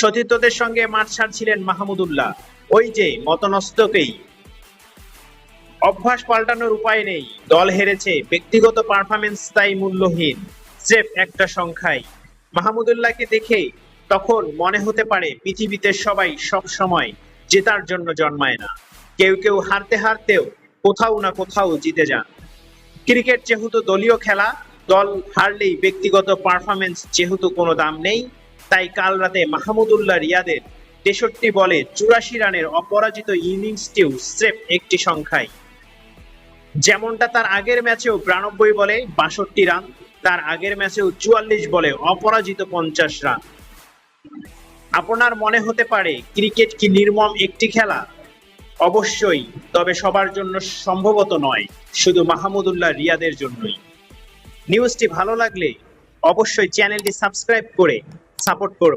সতীর্থদের সঙ্গে মাঠ ছাড়ছিলেন মাহমুদুল্লাহ ওই যে মতনস্তকেই। অভ্যাস পাল্টানোর উপায় নেই। দল হেরেছে। ব্যক্তিগত পারফরমেন্স তাই মূল্যহীন। স্রেফ একটা সংখ্যায় মাহমুদুল্লাহকে দেখে তখন মনে হতে পারে পৃথিবীতে সবাই সব সময় জেতার জন্য জন্মায় না। কেউ কেউ হারতে হারতেও কোথাও না কোথাও জিতে যান। ক্রিকেট যেহেতু দলীয় খেলা, দল হারলেই ব্যক্তিগত পারফরমেন্স যেহেতু কোনো দাম নেই তাই কাল রাতে মাহমুদুল্লাহ রিয়াদের তেষট্টি বলে চুরাশি রানের অপরাজিত ইনিংসটিও স্রেফ একটি সংখ্যায় যেমনটা তার আগের ম্যাচেও বিরানব্বই বলে বাষট্টি রান, তার আগের ম্যাচেও চুয়াল্লিশ বলে অপরাজিত পঞ্চাশ রান। আপনার মনে হতে পারে, ক্রিকেট কি নির্মম একটি খেলা? অবশ্যই, তবে সবার জন্য সম্ভবত নয়, শুধু মাহমুদুল্লাহ রিয়াদের জন্যই। নিউজটি ভালো লাগলে অবশ্যই চ্যানেলটি সাবস্ক্রাইব করে সাপোর্ট করুন